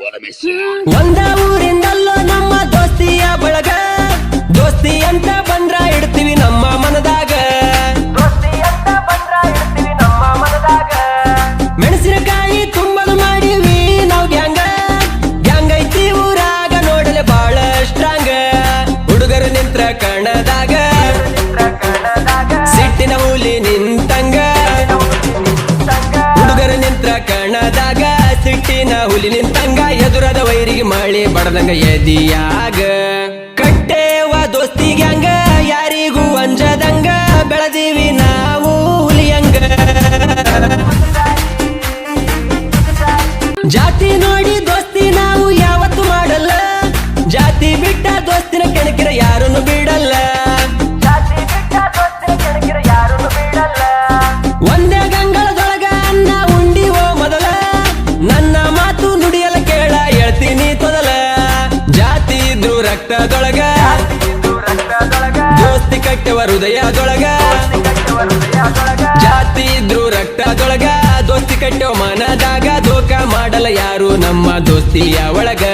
ಒಂದ ಊರಿಂದಲ್ಲೋ ನಮ್ಮ ದೋಸ್ತಿಯ ಬಳಗ. ದೋಸ್ತಿ ಅಂತ ಬಂದ್ರ ಇಡ್ತೀವಿ ನಮ್ಮ ಮನದಾಗ. ಮೆಣಸಿನಕಾಯಿ ತುಂಬಲು ಮಾಡಿವಿ, ನಾವು ಗ್ಯಾಂಗ. ಗ್ಯಾಂಗ್ ಐತಿ ಊರಾಗ, ನೋಡಲೆ ಬಾಳ ಸ್ಟ್ರಾಂಗ್. ಹುಡುಗರು ನಿಂತ್ರ ಕಣದಾಗ. ಸಿಟ್ಟಿನ ಹುಲಿ ನಿಂತಂಗ. ಹುಡುಗರು ನಿಂತ್ರ ಕಣದಾಗ, ಸಿಟ್ಟಿನ ಹುಲಿ ನಿಂತಂಗ. ಎದುರದ ಮಳೆ ಬಡದಂಗ ಎದಿಯಾಗ. ಕಟ್ಟೆವ ದೋಸ್ತಿಗೆ ಹಂಗ ಯಾರಿಗೂ ಅಂಜದಂಗ ಬೆಳದಿವಿ ನಾವು ರಕ್ತದೊಳಗ ದೋಸ್ತಿ ಕಟ್ಟವ ಹೃದಯದೊಳಗ. ಜಾತಿ ಇದ್ರು ರಕ್ತದೊಳಗ ದೋಸ್ತಿ ಕಟ್ಟೋ ಮನದಾಗ. ದೋಖ ಮಾಡಲ ಯಾರು ನಮ್ಮ ದೋಸ್ತಿಯ ಒಳಗ.